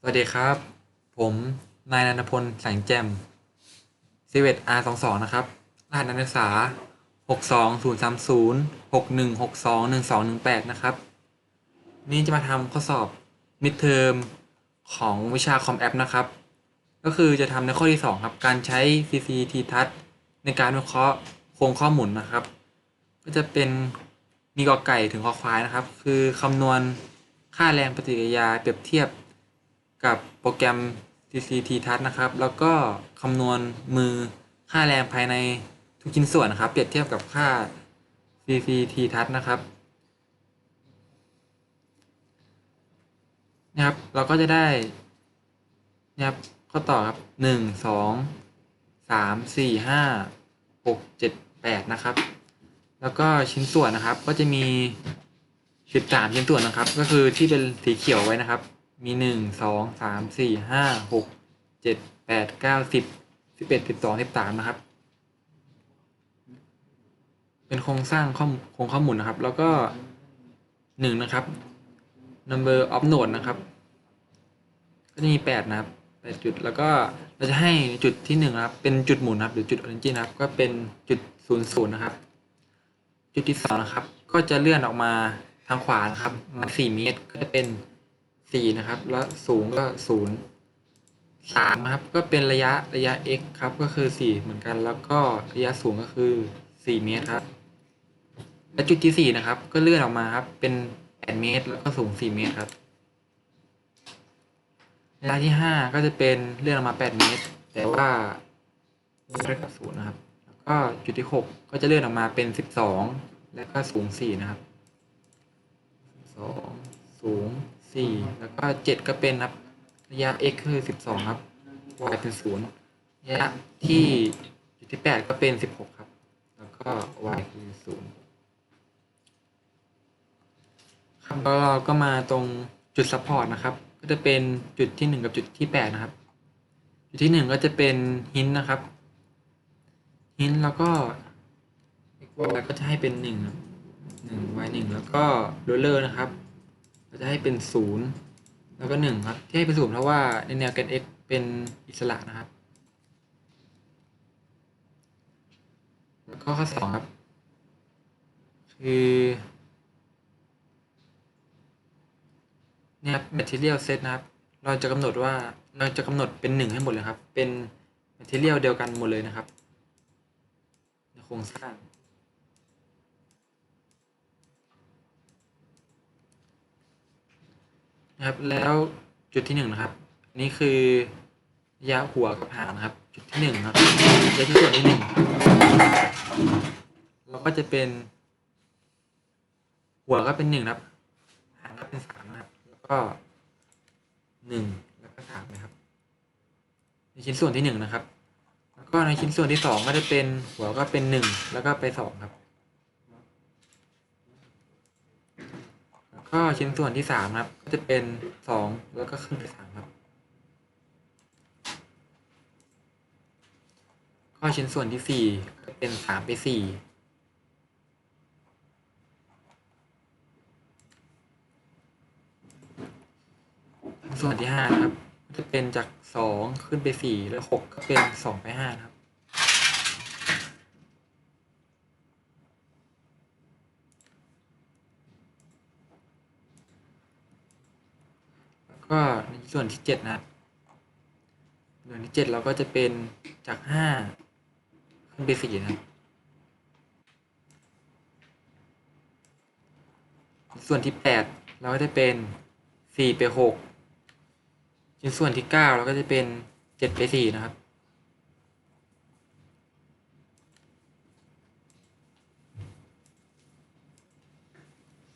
สวัสดีครับ ผมนายนันทพลแสงแจ่ม 11 R22 นะครับ รหัสนักศึกษา 62030 6162 1218 นะครับ นี่จะมาทำข้อสอบ midterm ของวิชาคอมแอปนะครับ ก็คือจะทำในข้อที่ 2 ครับ การใช้ CCT Touch ในการวิเคราะห์โครงข้อมุนนะครับ ก็จะเป็นมีกอไก่ถึงคอควายนะครับ คือคำนวณค่าแรงปฏิกิริยาเปรียบเทียบ กับโปรแกรม CCT Touch นะครับ แล้วก็คำนวณมือค่าแรงภายในทุกชิ้นส่วนนะครับ เปรียบเทียบกับค่า CCT Touch นะครับนะครับ เราก็จะได้นะครับข้อต่อครับหนึ่งสองสามสี่ห้าหกเจ็ดแปดนะครับ แล้วก็ชิ้นส่วนนะครับก็จะมีสิบสามชิ้นส่วนนะครับ ก็คือที่เป็นสีเขียวไว้นะครับ มีหนึ่งสองสามสี่ห้าหกเจ็ดแปดเก้าสิบสิบเอ็ดสิบสองสิบสามนะครับ เป็นโครงสร้างข้อมโครงข้อมูลนะครับ แล้วก็หนึ่งนะครับ number of node นะครับ ก็จะมีแปดนะครับแปดจุดแล้วก็เราจะให้จุดที่หนึ่งครับ เป็นจุดหมุนนะครับ หรือจุดออริจินนะครับ ก็เป็นจุดศูนย์ศูนย์นะครับ จุดที่สองนะครับ ก็จะเลื่อนออกมาทางขวานะครับมาสี่เมตรก็จะเป็น สี่นะครับ แล้วสูงก็ศูนย์สามครับ ก็เป็นระยะระยะ x ครับ ก็คือสี่เหมือนกัน แล้วก็ระยะสูงก็คือสี่เมตรครับ และจุดที่สี่นะครับ ก็เลื่อนออกมาครับ เป็นแปดเมตร แล้วก็สูงสี่เมตรครับระยะที่ห้าก็จะเป็นเลื่อนออกมาแปดเมตร แต่ว่าไม่ได้กับศูนย์นะครับ แล้วก็จุดที่หกก็จะเลื่อนออกมาเป็นสิบสองแล้วก็สูงสี่นะครับสองสูง สี่แล้วก็เจ็ดก็เป็นครับ ระยะ x คือสิบสองครับ y เป็นศูนย์ระยะที่จุดที่แปดก็เป็นสิบหกครับ แล้วก็ y คือศูนย์ครับแล้วเราก็มาตรงจุด support นะครับ ก็จะเป็นจุดที่หนึ่งกับจุดที่แปดนะครับ จุดที่หนึ่งก็จะเป็นหินนะครับหินแล้วก็ x y ก็จะให้เป็นหนึ่งหนึ่ง y หนึ่งแล้วก็โรลเลอร์นะครับ เราจะให้เป็นศูนย์แล้วก็หนึ่งครับ ที่ให้เป็นศูนย์เพราะว่าในแนวแกน x เป็นอิสระนะครับ แล้วก็ข้อสองครับ คือ เนี่ยครับ material set นะครับ เราจะกำหนดว่าเราจะกำหนดเป็นหนึ่งให้หมดเลยครับ เป็น material เดียวกันหมดเลยนะครับในโครงสร้าง นะครับ แล้วจุดที่หนึ่งนะครับนนี้คือยะหัวกับหางนะครับ จุดที่หนึ่งครับยะที่ส่วนที่หนึ่งเราก็จะเป็น หัวก็เป็นหนึ่งครับ หางก็เป็นสามนะครับแล้วก็หนึ่งแล้วก็สามนะครับ ในชิ้นส่วนที่หนึ่งนะครับ แล้วก็ในชิ้นส่วนที่สองก็จะเป็นหัวก็เป็นหนึ่งแล้วก็ไปสองครับแล้วก็ชิ้นส่วนที่สามครับ จะเป็นสองแล้วก็ขึ้นไปสามครับก็ชิ้นส่วนที่สี่ก็เป็นสามไปสี่ส่วนที่ห้าครับก็จะเป็นจากสองขึ้นไปสี่แล้วหกก็เป็นสองไปห้าครับ แล้ว ก็ในส่วนที่เจ็ดนะส่วนที่เจ็ดเราก็จะเป็นจากห้าขึ้นไปสี่นะส่วนที่แปดเราก็จะเป็นสี่ไปหกชิ้นส่วนที่เก้าเราก็จะเป็นเจ็ดไปสี่นะครับ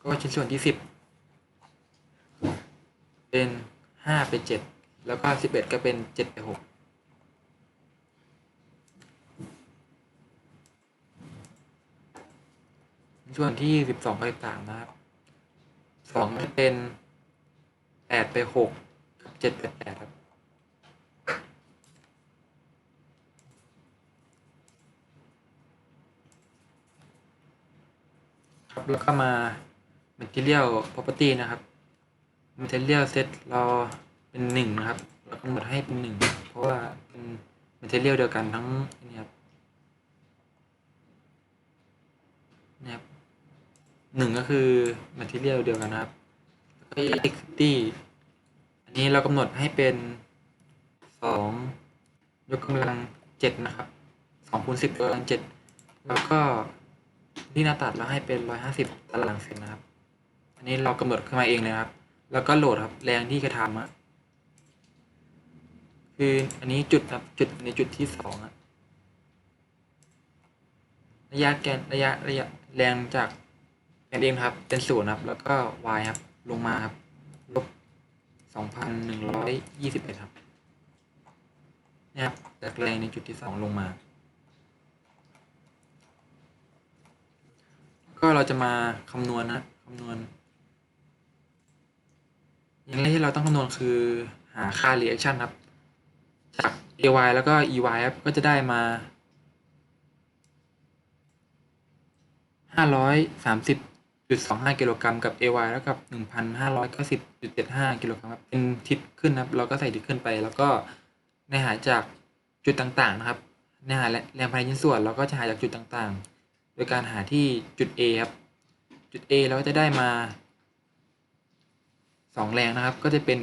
ก็ชิ้นส่วนที่สิบ เป็นห้าไปเจ็ดแล้วก็สิบเอ็ดก็เป็นเจ็ดไปหกส่วนที่สิบสองกับสิบสามนะครับสองเป็นแปดไปหกเจ็ดไปแปดครับครับแล้วก็มา material property นะครับ material set เราเป็นหนึ่งนะครับเรากำหนดให้เป็นหนึ่งเพราะว่าเป็น material เดียวกันทั้งนี่ครับนะครับหนึ่งก็คือ material เดียวกันนะครับแล้วก็ electricity อันนี้เรากำหนดให้เป็นสองยกกำลังเจ็ดนะครับสองคูณสิบยกกำลังเจ็ดแล้วก็ที่หน้าตัดเราให้เป็นร้อยห้าสิบตารางเซนนะครับ อันนี้เรากำหนดขึ้นมาเองเลยครับ แล้วก็โหลดครับแรงที่กระทำอะคืออันนี้จุดครับจุดในจุดที่สองอะระยะแกนระยะระยะแรงจากแกนเองครับเป็นศูนย์ครับ แล้วก็ y ครับลงมาครับลบสองพันหนึ่งร้อยยี่สิบเอ็ดครับเนี่ยครับจากแรงในจุดที่สองลงมา ก็เราจะมาคำนวณนะคำนวณ อย่างแรกที่เราต้องคำนวณคือหาค่า reaction ครับ จาก ay แล้วก็ ey ครับ ก็จะได้มา 530.25 กิโลกรัมกับ ay แล้วกับ 1,590.75 กิโลกรัมครับ เป็นทิศขึ้นนะครับ เราก็ใส่ทิศขึ้นไป แล้วก็ในหาจากจุดต่างๆ นะครับ ในหาแรงภายในชิ้นส่วน เราก็จะหาจากจุดต่างๆ โดยการหาที่จุด A ครับ จุด A เราก็จะได้มา สองแรงนะครับ ก็จะเป็น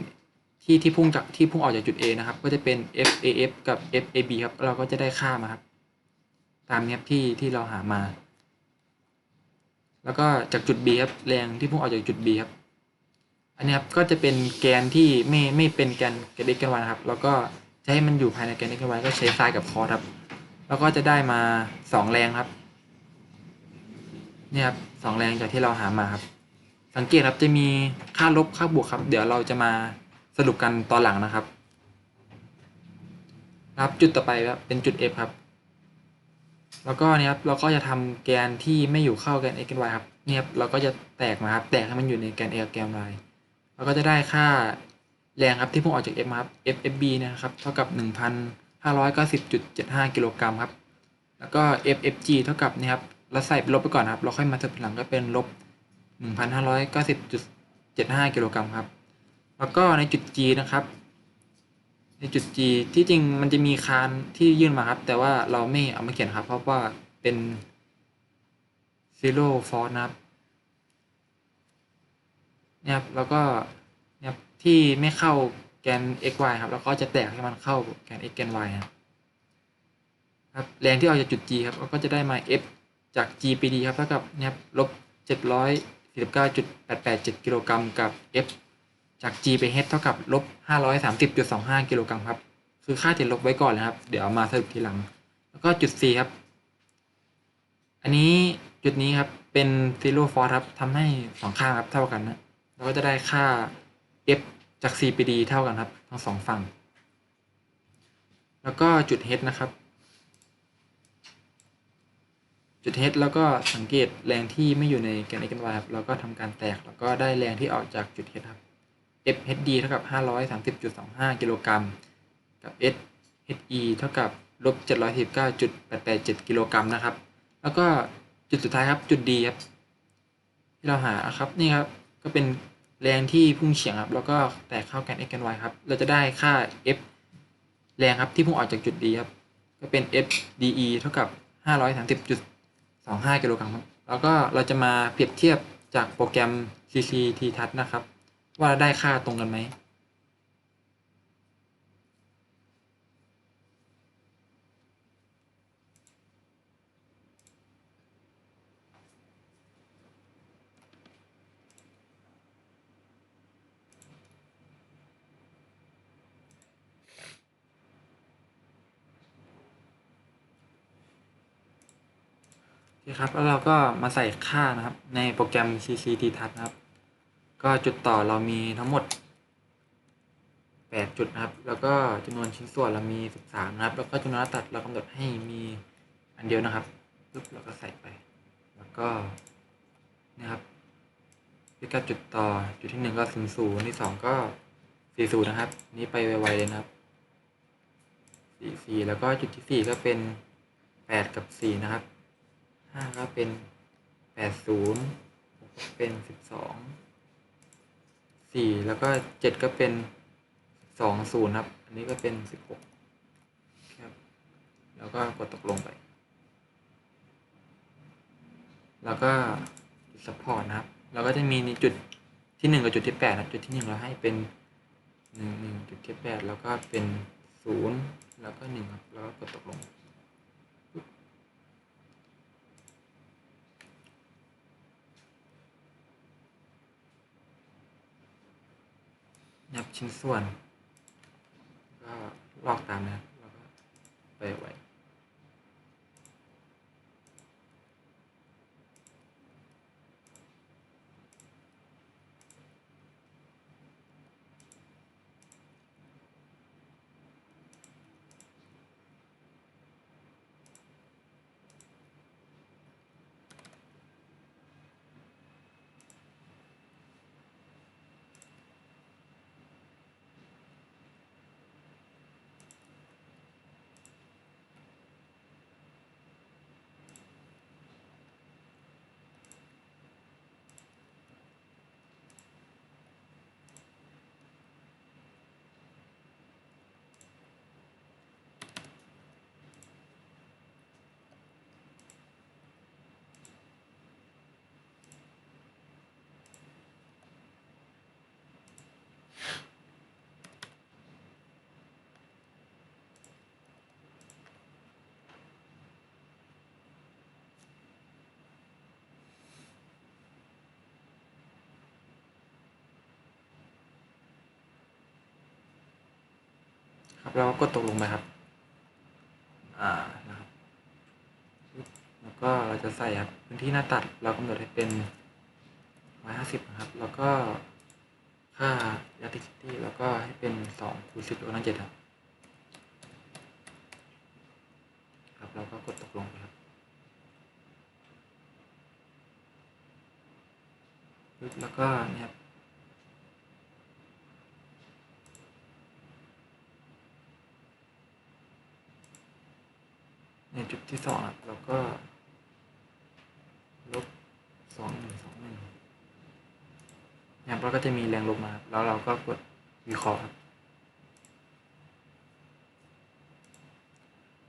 ที่ที่พุ่งจากที่พุ่งออกจากจุด A นะครับ ก็จะเป็น FAF กับ FAB ครับ เราก็จะได้ค่ามาครับ ตามนี้ครับที่ที่เราหามา แล้วก็จากจุด B ครับแรงที่พุ่งออกจากจุด B ครับ อันนี้ครับก็จะเป็นแกนที่ไม่ไม่เป็นแกนแกน x แกน y นะครับ แล้วก็จะให้มันอยู่ภายในแกน x แกน y ก็ใช้ไซน์กับคอร์ครับ แล้วก็จะได้มาสองแรงครับ เนี่ยครับสองแรงจากที่เราหามาครับ สังเกตครับจะมีค่าลบค่าบวกครับ เดี๋ยวเราจะมาสรุปกันตอนหลังนะครับ ครับจุดต่อไปครับเป็นจุด F ครับ แล้วก็เนี่ยครับเราก็จะทำแกนที่ไม่อยู่เข้าแกน x แกน y ครับเนี่ยครับเราก็จะแตกมาครับแตกให้มันอยู่ในแกน a กับแกน y เราก็จะได้ค่าแรงครับที่พุ่งออกจาก F มาครับ FFB เนะครับเท่ากับ 1,590.75 กิโลกรัมครับ แล้วก็ FFG เท่ากับเนี่ยครับเราใส่ลบไปก่อนนครับ เราค่อยมาเติมหลังก็เป็นลบ 1,590.75 กิโลกรัมครับ แล้วก็ในจุด G นะครับ ในจุด G ที่จริงมันจะมีคานที่ยื่นมาครับ แต่ว่าเราไม่เอามาเขียนครับ เพราะว่าเป็น zero force นะครับเนี่ยครับแล้วก็เนี่ยที่ไม่เข้าแกน x y ครับ แล้วก็จะแตกให้มันเข้าแกน x แกน y นะครับแรงที่ออกจากจุด G ครับเราก็จะได้มา F จาก G ไป D ครับเท่ากับเนี่ยครับล บ749.887 กิโลกรัมกับ F จาก G ไป H เท่ากับลบ530.25 กิโลกรัมครับ คือค่าติดลบไว้ก่อนเลยครับ เดี๋ยวามาสรุปทีหลัง แล้วก็จุด C ครับ อันนี้จุดนี้ครับ เป็น zero force ครับทำให้สองข้างครับเท่ากันนะเราก็จะได้ค่า F จาก C ไป D เท่ากันครับ ทั้งสองฝั่ง แล้วก็จุด H นะครับ จุด H แล้วก็สังเกตแรงที่ไม่อยู่ในแกน x แกน y ครับแล้วก็ทำการแตกแล้วก็ได้แรงที่ออกจากจุด H ครับ FHD เท่ากับ 530.25 กิโลกรัมกับ SHE เท่ากับลบ719.887 กิโลกรัมนะครับ แล้วก็จุดสุดท้ายครับจุด D ครับที่เราหาครับนี่ครับก็เป็นแรงที่พุ่งเฉียงครับแล้วก็แตกเข้าแกน x แกน y ครับ เราจะได้ค่า F แรงครับที่พุ่งออกจากจุด D ครับ ก็เป็น FDE เท่ากับ 25กิโลกรัมครับแล้วก็เราจะมาเปรียบเทียบจากโปรแกรม CCTT นะครับ ว่าได้ค่าตรงกันไหม คครับแล้วเราก็มาใส่ค่านะครับ ในโปรแกรม CCT Touch นะครับ ก็จุดต่อเรามีทั้งหมด 8 จุดนะครับ แล้วก็จำนวนชิ้นส่วนเรามี 13 นะครับ แล้วก็จำนวนตัดเรากำหนดให้มีอันเดียวนะครับปึ๊บเราก็ใส่ไป แล้วก็นะครับพิกัดจุดต่อจุดที่1ก็0 0ที่2ก็40นะครับ นี้ไปไวๆเลยนะครับ44แล้วก็จุดที่4ก็เป็น8กับ4นะครับ 5ก็เป็น80 6ก็เป็น12 4แล้วก็7ก็เป็นสองศูนย์ครับ อันนี้ก็เป็นสิบหกครับ แล้วก็กดตกลงไป แล้วก็สปอร์ตนะครับ เราก็จะมีในจุดที่หนึ่งกับจุดที่แปดนะจุดที่หนึ่งเราให้เป็นหนึ่งหนึ่งจุดที่แปดแล้วก็เป็นศูนย์แล้วก็หนึ่งครับ แล้วก็กดตกลง นับชิ้นส่วน ก็ลอกตามนะครับแล้วก็ไปไว้ เราก็กดตกลงไปครับ อ่านะครับ แล้วก็เราจะใส่ครับพื้นที่หน้าตัดเรากำหนดให้เป็นร้อยห้าสิบนะครับ แล้วก็ค่า electricity แล้วก็ให้เป็นสองคูณสิบลบกำลังเจ็ดครับครับ เราก็กดตกลงไปครับปึ๊บแล้วก็เนี่ยครับ ในจุดที่สองครับแล้วก็ลบสองหนึ่งสองหนึ่งเนี่ยเราก็จะมีแรงลบมา แล้วเราก็กดวิเคราะห์ครับ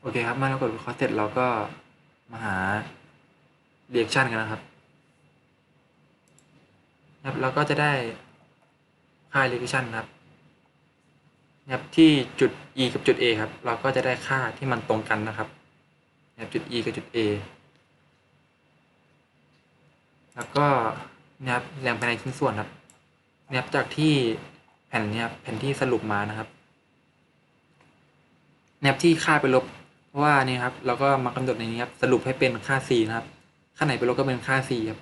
โอเคครับเมื่อเรากดวิเคราะห์เสร็จเราก็มาหาเรียกชันกันนะครับครับเราก็จะได้ค่าเรียกชันครับนะครับที่จุด e กับจุด a ครับ เราก็จะได้ค่าที่มันตรงกันนะครับ นะครับจุด e กับจุด a แล้วก็นะครับแรงภายในชิ้นส่วนครับนะครับจากที่แผ่นนี้ครับแผ่นที่สรุปมานะครับนะครับที่ค่าไปลบเพราะว่านี่ครับเราก็มากำหนดในนี้ครับสรุปให้เป็นค่า c นะครับ ค่าไหนไปลบก็เป็นค่า c ครับ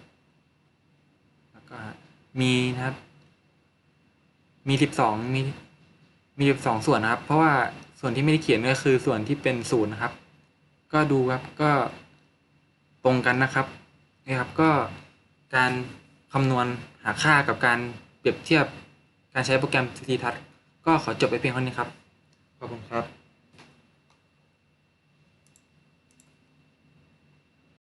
แล้วก็มีนะครับ มีสิบสองมีมีสิบสองส่วนนะครับ เพราะว่าส่วนที่ไม่ได้เขียนก็คือส่วนที่เป็นศูนย์นะครับ ก็ดูครับก็ตรงกันนะครับนะครับก็การคำนวณหาค่ากับการเปรียบเทียบการใช้โปรแกรม CT Touch ก็ขอจบไปเพียงเท่านี้ครับ ขอบคุณครับ